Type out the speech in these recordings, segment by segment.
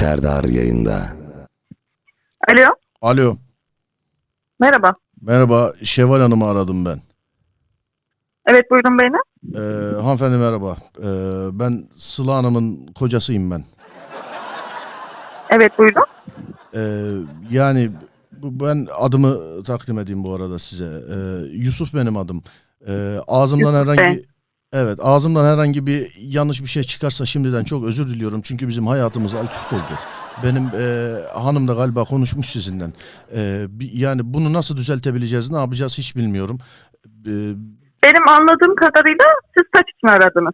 Serdar yayında. Alo, Alo. merhaba. Merhaba. Şevval Hanım'ı aradım ben. Evet buyurun beni. Ee, hanımefendi merhaba. Ee, ben Sıla Hanım'ın kocasıyım ben. Evet buyurun. Ee, yani bu- ben adımı takdim edeyim bu arada size. Ee, Yusuf benim adım. Ee, ağzımdan Yusuf herhangi Bey. Evet, ağzımdan herhangi bir yanlış bir şey çıkarsa şimdiden çok özür diliyorum. Çünkü bizim hayatımız alt üst oldu. Benim e, hanım da galiba konuşmuş sizinden. E, bir- yani bunu nasıl düzeltebileceğiz, ne yapacağız hiç bilmiyorum. E, Benim anladığım kadarıyla siz saç için aradınız.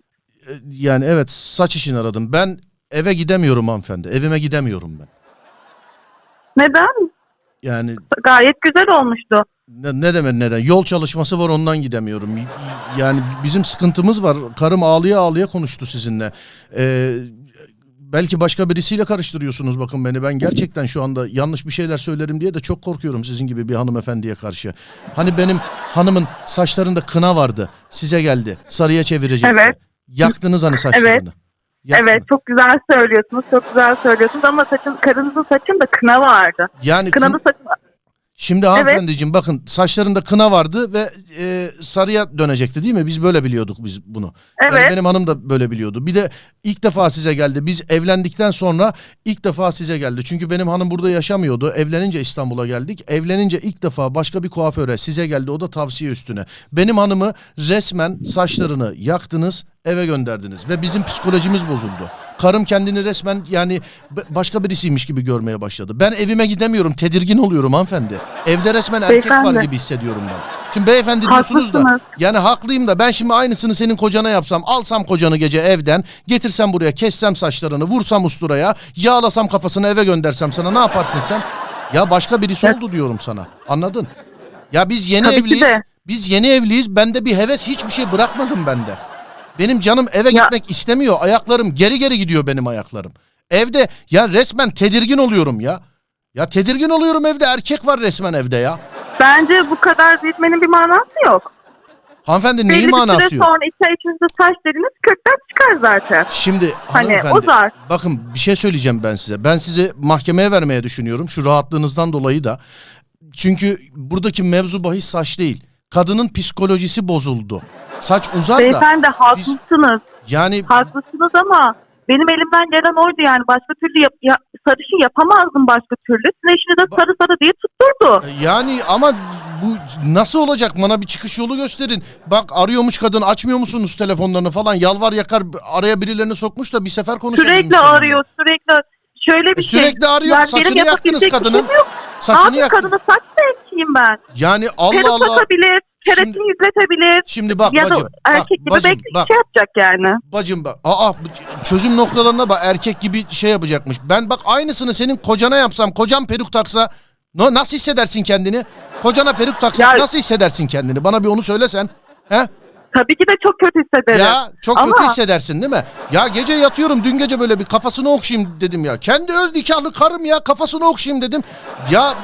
E, Yani evet saç için aradım. Ben eve gidemiyorum hanımefendi. Evime gidemiyorum ben. Neden? Yani Gayet güzel olmuştu. Ne, ne demek neden? Yol çalışması var ondan gidemiyorum. Yani bizim sıkıntımız var. Karım ağlıya ağlıya konuştu sizinle. Ee, belki başka birisiyle karıştırıyorsunuz bakın beni. Ben gerçekten şu anda yanlış bir şeyler söylerim diye de çok korkuyorum sizin gibi bir hanımefendiye karşı. Hani benim hanımın saçlarında kına vardı. Size geldi. Sarıya çevirecekti. Evet. Yaktınız hani saçlarını. Evet. Yaktınız. Evet çok güzel söylüyorsunuz. Çok güzel söylüyorsunuz ama saçın, karınızın saçında kına vardı. Yani kın- Kınalı saçın... Şimdi hanımefendiciğim bakın saçlarında kına vardı ve e, sarıya dönecekti değil mi? Biz böyle biliyorduk biz bunu. Yani Evet. benim hanım da böyle biliyordu. Bir de ilk defa size geldi. Biz evlendikten sonra ilk defa size geldi. Çünkü benim hanım burada yaşamıyordu. Evlenince İstanbul'a geldik. Evlenince ilk defa başka bir kuaföre size geldi. O da tavsiye üstüne. Benim hanımı resmen saçlarını yaktınız, eve gönderdiniz ve bizim psikolojimiz bozuldu. Karım kendini resmen yani başka birisiymiş gibi görmeye başladı. Ben evime gidemiyorum, tedirgin oluyorum hanımefendi. Evde resmen erkek var Beyefendi. gibi hissediyorum ben. Şimdi beyefendi diyorsunuz da yani haklıyım da ben şimdi aynısını senin kocana yapsam, alsam kocanı gece evden, getirsem buraya, kessem saçlarını, vursam usturaya, yağlasam kafasını eve göndersem sana ne yaparsın sen? Ya başka birisi oldu diyorum sana. Anladın? Ya biz yeni Tabii evliyiz. Biz yeni evliyiz. Bende bir heves hiçbir şey bırakmadım bende. Benim canım eve Ya- gitmek istemiyor. Ayaklarım geri geri gidiyor benim ayaklarım. Evde ya resmen tedirgin oluyorum ya. Ya tedirgin oluyorum evde. Erkek var resmen evde ya. Bence bu kadar büyütmenin bir manası yok. Hanımefendi Belli neyi bir manası süre yok? sonra ay içinde saç deriniz kökten çıkar zaten. Şimdi Hani hanımefendi uzar. bakın bir şey söyleyeceğim ben size. Ben sizi mahkemeye vermeye düşünüyorum şu rahatlığınızdan dolayı da. Çünkü buradaki mevzu bahis saç değil. Kadının psikolojisi bozuldu. Saç uzar da Beyefendi haklısınız. yani Haklısınız ama benim elimden gelen oydu yani. Başka türlü yap, ya, sarışın yapamazdım başka türlü. Sizin eşini de sarı sarı diye tutturdu. yani ama bu nasıl olacak bana bir çıkış yolu gösterin. Bak arıyormuş kadın açmıyor musunuz telefonlarını falan yalvar yakar araya birilerini sokmuş da bir sefer konuşalım. Sürekli seninle. arıyor sürekli. Şöyle bir E, şey. sürekli arıyor, Yani saçını benim yaktınız yapabilecek bir kadının. yok. Saçını Abi yaktın. kadına saç zevkiyim ben. Yani Allah Peruk Allah. takabilir, keratini Şimdi- yükletebilir. Şimdi bak ya bacım. da erkek bak, gibi bacım, belki bak. şey yapacak yani. Bacım bak. Aa çözüm noktalarına bak erkek gibi şey yapacakmış. Ben bak aynısını senin kocana yapsam, kocan peruk taksa no, nasıl hissedersin kendini? Kocana peruk taksa Ya- nasıl hissedersin kendini? Bana bir onu söylesen. He? Tabii ki de çok kötü hissederim. Ya çok Ama- kötü hissedersin değil mi? Ya gece yatıyorum dün gece böyle bir kafasını okşayayım dedim ya. Kendi öz nikahlı karım ya kafasını okşayayım dedim. Ya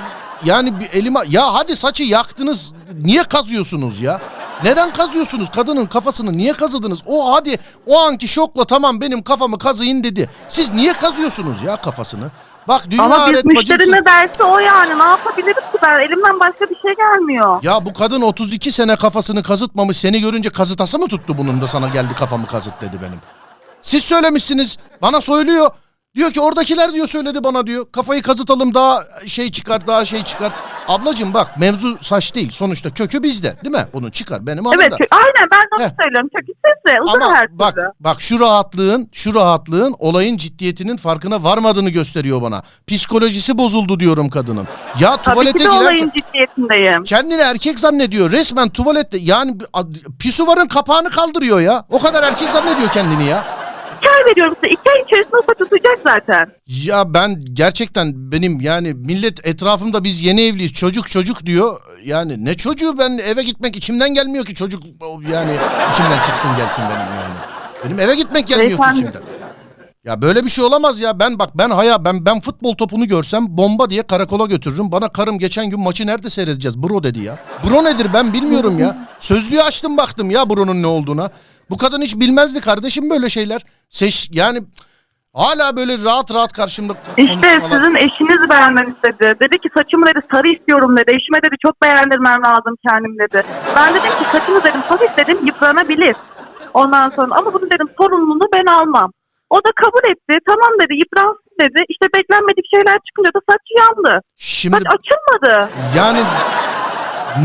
yani bir elime ya hadi saçı yaktınız. Niye kazıyorsunuz ya? Neden kazıyorsunuz? Kadının kafasını niye kazıdınız? O hadi o anki şokla tamam benim kafamı kazıyın dedi. Siz niye kazıyorsunuz ya kafasını? Bak dünya Ama biz alet bacımsın. ne derse o yani. Ne yapabiliriz ki ben? Elimden başka bir şey gelmiyor. Ya bu kadın 32 sene kafasını kazıtmamış. Seni görünce kazıtası mı tuttu bunun da sana geldi kafamı kazıt dedi benim. Siz söylemişsiniz. Bana söylüyor. Diyor ki oradakiler diyor söyledi bana diyor. Kafayı kazıtalım daha şey çıkar daha şey çıkar. Ablacığım bak mevzu saç değil. Sonuçta kökü bizde değil mi? Bunun çıkar benim Evet anımda. kö- aynen ben de onu Heh. söylüyorum. Çok istese uzun Ama her bak türlü. bak şu rahatlığın şu rahatlığın olayın ciddiyetinin farkına varmadığını gösteriyor bana. Psikolojisi bozuldu diyorum kadının. Ya Tabii tuvalete ki de girerken olayın ciddiyetindeyim. Kendini erkek zannediyor. Resmen tuvalette yani pisuvarın kapağını kaldırıyor ya. O kadar erkek zannediyor kendini ya. İki ay veriyorum size. İki ay içerisinde o uzayacak zaten. Ya ben gerçekten benim yani millet etrafımda biz yeni evliyiz çocuk çocuk diyor. Yani ne çocuğu ben eve gitmek içimden gelmiyor ki çocuk yani içimden çıksın gelsin benim yani. Benim eve gitmek gelmiyor ki Beyefendi. içimden. Ya böyle bir şey olamaz ya. Ben bak ben haya ben ben futbol topunu görsem bomba diye karakola götürürüm. Bana karım geçen gün maçı nerede seyredeceğiz? Bro dedi ya. Bro nedir ben bilmiyorum ya. Sözlüğü açtım baktım ya Bro'nun ne olduğuna. Bu kadın hiç bilmezdi kardeşim böyle şeyler. Seç yani Hala böyle rahat rahat karşımda İşte konuşmalar. sizin eşiniz beğenmem istedi. Dedi ki saçımı dedi sarı istiyorum dedi. Eşime dedi çok beğendirmem lazım kendim dedi. Ben dedim ki saçını dedim hafif dedim yıpranabilir. Ondan sonra ama bunu dedim sorumluluğunu ben almam. O da kabul etti. Tamam dedi yıpransın dedi. İşte beklenmedik şeyler çıkınca da saç yandı. Şimdi Saç açılmadı. yani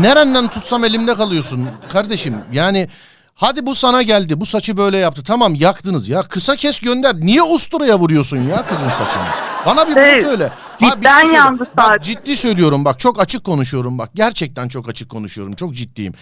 nereden tutsam elimde kalıyorsun kardeşim. Yani hadi bu sana geldi. Bu saçı böyle yaptı. Tamam yaktınız ya. Kısa kes gönder. Niye usturaya vuruyorsun ya kızın saçını? Bana bir bunu söyle. Ha, bir şey söyle. yandı Bak ciddi söylüyorum bak çok açık konuşuyorum bak. Gerçekten çok açık konuşuyorum. Çok ciddiyim.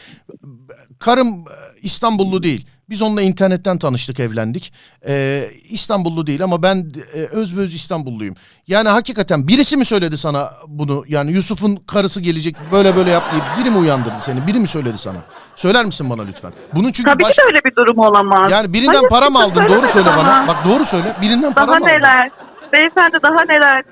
Karım e, İstanbullu değil. Biz onunla internetten tanıştık, evlendik. Ee, İstanbullu değil ama ben e, özböz İstanbulluyum. Yani hakikaten birisi mi söyledi sana bunu? Yani Yusuf'un karısı gelecek böyle böyle yap diye biri mi uyandırdı seni? Biri mi söyledi sana? Söyler misin bana lütfen? Bunun çünkü Tabii baş... ki de öyle bir durum olamaz. Yani birinden Hayır, para mı kimse aldın? Doğru söylemedi söyle bana. bana. Bak doğru söyle. Birinden para Daha mı aldın? neler? Beyefendi daha neler?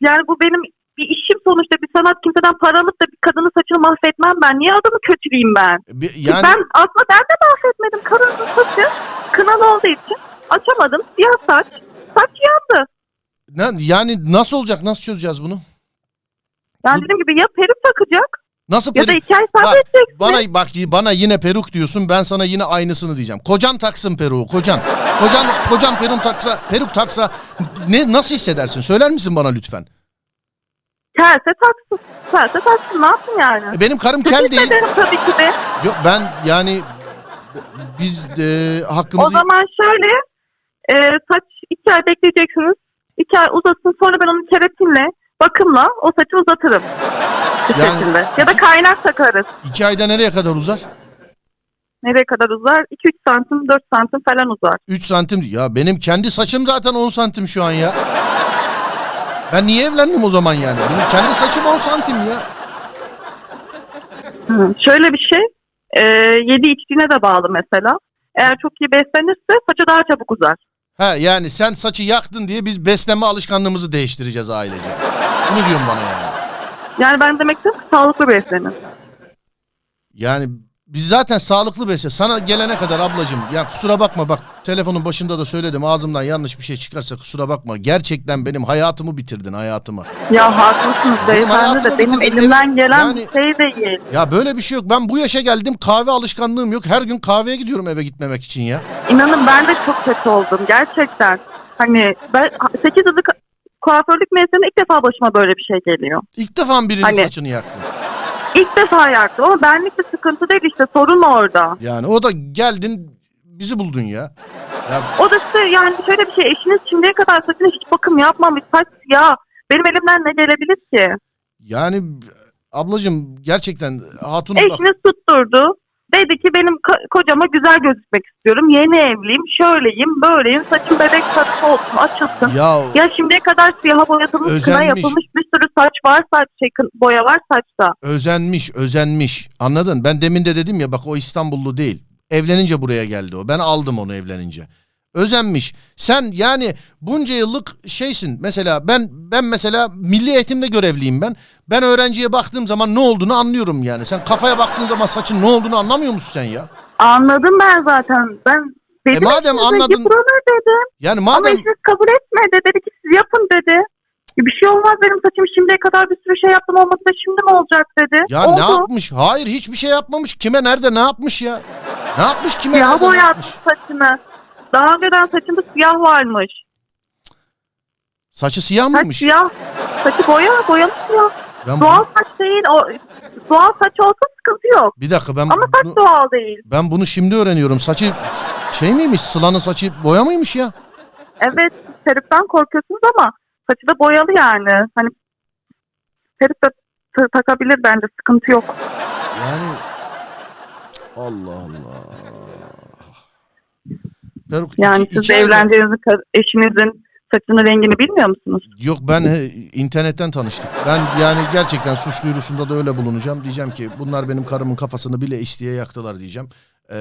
Yani bu benim bir işim sonuçta bir sanat kimseden para alıp da bir kadının saçını mahvetmem ben. Niye adamı kötüleyeyim ben? Bir- Yani Ben aslında ben de mahvetmedim. Kadının saçı kınalı olduğu için açamadım. Siyah saç. Saç yandı. ne- yani nasıl olacak? Nasıl çözeceğiz bunu? Yani Bu- dediğim gibi ya peruk takacak Nasıl ya da peruk? iki ay sabredeceksin. Bana bak bana yine peruk diyorsun. Ben sana yine aynısını diyeceğim. Kocan taksın peruğu. Kocan. Kocan kocan peruk taksa peruk taksa ne nasıl hissedersin? Söyler misin bana lütfen? Kelse taksın. Kelse taksın. Ne yapayım yani? E, Benim karım kel değil. hissederim tabii ki de. Yok ben yani biz e, O hakkımızı zaman şöyle e, saç iki ay bekleyeceksiniz. İki ay uzasın sonra ben onu keratinle bakımla o saçı uzatırım. Bu Yani- şekilde. Ya da kaynak takarız. iki ayda nereye kadar uzar? Nereye kadar uzar? 2-3 santim 4 santim falan uzar. 3 santim. Ya benim kendi saçım zaten 10 santim şu an ya. Ben niye evlendim o zaman yani? Benim kendi saçım 10 santim ya. Hı. Şöyle bir şey e, yedi içtiğine de bağlı mesela. Eğer çok iyi beslenirse saçı daha çabuk uzar. Ha yani sen saçı yaktın diye biz beslenme alışkanlığımızı değiştireceğiz ailece. Bunu diyorsun bana yani. Yani ben demek istiyorum ki sağlıklı beslenin. Yani biz zaten sağlıklı besle. Sana gelene kadar ablacığım ya kusura bakma bak telefonun başında da söyledim ağzımdan yanlış bir şey çıkarsa kusura bakma. Gerçekten benim hayatımı bitirdin hayatımı. Ya haklısınız beyefendi hayatımı de benim bitirdin. elimden gelen Yani- bir şey değil. Ya böyle bir şey yok. Ben bu yaşa geldim kahve alışkanlığım yok. Her gün kahveye gidiyorum eve gitmemek için ya. İnanın ben de çok kötü oldum gerçekten. Hani ben 8 yıllık kuaförlük mesleğinde ilk defa başıma böyle bir şey geliyor. İlk defa birinin Hani- saçını yaktın? İlk defa yaktım ama benlik bir sıkıntı değil işte sorun orada. Yani o da geldin bizi buldun ya. Ya O da size yani şöyle bir şey eşiniz şimdiye kadar saçına hiç bakım yapmamış saç ya benim elimden ne gelebilir ki? yani ablacığım gerçekten hatunu bak. Eşiniz tutturdu. Dedi ki benim ko- kocama güzel gözükmek istiyorum. Yeni evliyim, şöyleyim, böyleyim. Saçım bebek sarısı olsun, açılsın. Ya Ya şimdiye kadar siyaha boyatılmış, kına Özenmiş. yapılmış bir sürü saç var, saç şey, boya var saçta. özenmiş, özenmiş. Anladın? Ben demin de dedim ya bak o İstanbullu değil. Evlenince buraya geldi o. Ben aldım onu evlenince. Özenmiş. Sen yani bunca yıllık şeysin. Mesela ben ben mesela milli eğitimde görevliyim ben. Ben öğrenciye baktığım zaman ne olduğunu anlıyorum yani. Sen kafaya baktığın zaman saçın ne olduğunu anlamıyor musun sen ya? Anladım ben zaten. Ben dedim E madem anladın- yıpranır dedim. Yani Ama madem eşiniz kabul etmedi. Dedi ki siz yapın dedi. Bir şey olmaz benim saçım şimdiye kadar bir sürü şey yaptım olmadı da şimdi mi olacak dedi. ya Oldu. ne yapmış? Hayır hiçbir şey yapmamış. Kime nerede ne yapmış ya? Ne yapmış kime Siyah nerede ne yapmış? saçını. Daha önceden saçında siyah varmış. Saçı siyah Saç mıymış? siyah. Saçı boya, boyalı siyah. Ben Doğal saç değil. O, doğal saç olsa sıkıntı yok. bir dakika ben Ama saç bunu- doğal değil. Ben bunu şimdi öğreniyorum. Saçı şey miymiş? Sıla'nın saçı boya mıymış ya? Evet peruktan korkuyorsunuz ama saçı da boyalı yani. Hani da ta- takabilir bence sıkıntı yok. Yani Allah Allah. Peruk Yani iki- siz iki ka- eşinizin saçının rengini bilmiyor musunuz? Yok ben he, internetten tanıştık. Ben yani gerçekten suç duyurusunda da öyle bulunacağım. Diyeceğim ki bunlar benim karımın kafasını bile isteye yaktılar diyeceğim. Ee,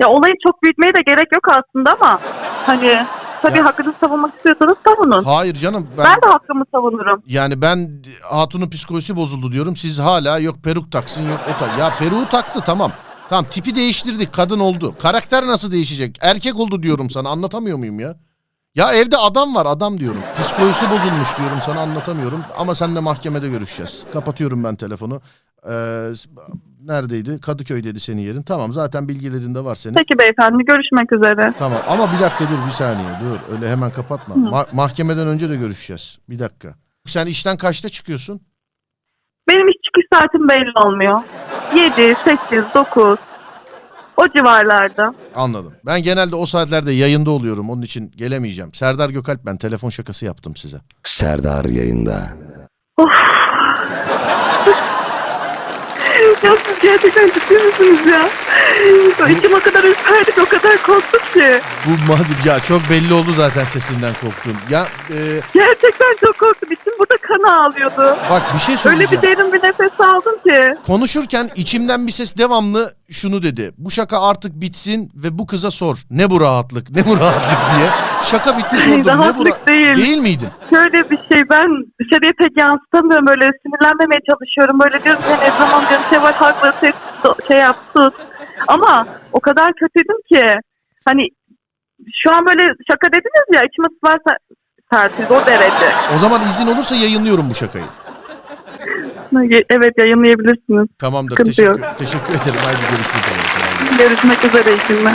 Ya olayı çok büyütmeye de gerek yok aslında ama hani tabii Ya- hakkınızı savunmak istiyorsanız savunun. hayır canım ben, Ben de hakkımı savunurum. yani ben hatunun psikolojisi bozuldu diyorum. Siz hala yok peruk taksın yok o tak. Ya peruğu taktı tamam. Tamam tipi değiştirdik kadın oldu. Karakter nasıl değişecek? Erkek oldu diyorum sana anlatamıyor muyum ya? Ya evde adam var adam diyorum. Psikolojisi bozulmuş diyorum sana anlatamıyorum. Ama seninle mahkemede görüşeceğiz. Kapatıyorum ben telefonu. Ee, neredeydi? Kadıköy'deydi senin yerin. Tamam zaten bilgilerinde var senin. Peki beyefendi görüşmek üzere. Tamam ama bir dakika dur bir saniye dur. Öyle hemen kapatma. Ma- mahkemeden önce de görüşeceğiz. Bir dakika. Sen işten kaçta çıkıyorsun? Benim saatim belli olmuyor. 7, 8, 9 o civarlarda. Anladım. Ben genelde o saatlerde yayında oluyorum. Onun için gelemeyeceğim. Serdar Gökalp ben telefon şakası yaptım size. Serdar yayında. Of. Ya siz gerçekten ciddi misiniz ya? İçim o kadar ürperdik, o kadar korktum ki. Bu mazim ya çok belli oldu zaten sesinden korktun. Ya e, Gerçekten çok korktum. İçim burada kan ağlıyordu. bak bir şey Öyle bir söyleyeceğim. derin bir nefes aldım ki. Konuşurken içimden bir ses devamlı şunu dedi. Bu şaka artık bitsin ve bu kıza sor. Ne bu rahatlık? Ne bu rahatlık diye. Şaka bitti sordum. ne Rahatlık ra- değil. Değil miydin? Şöyle bir şey ben dışarıya pek yansıtamıyorum. Böyle sinirlenmemeye çalışıyorum. Böyle diyorum ki hani tamam diyorum Seval haklı ses şey yap sus. Ama o kadar kötüydüm ki hani şu an böyle şaka dediniz ya içime sular ser- serpildi o derece. O zaman izin olursa yayınlıyorum bu şakayı. Evet yayınlayabilirsiniz. Tamamdır. Sıkıntı Teşekkür, yok. teşekkür ederim. Haydi görüşmek üzere. Görüşmek üzere iyi günler.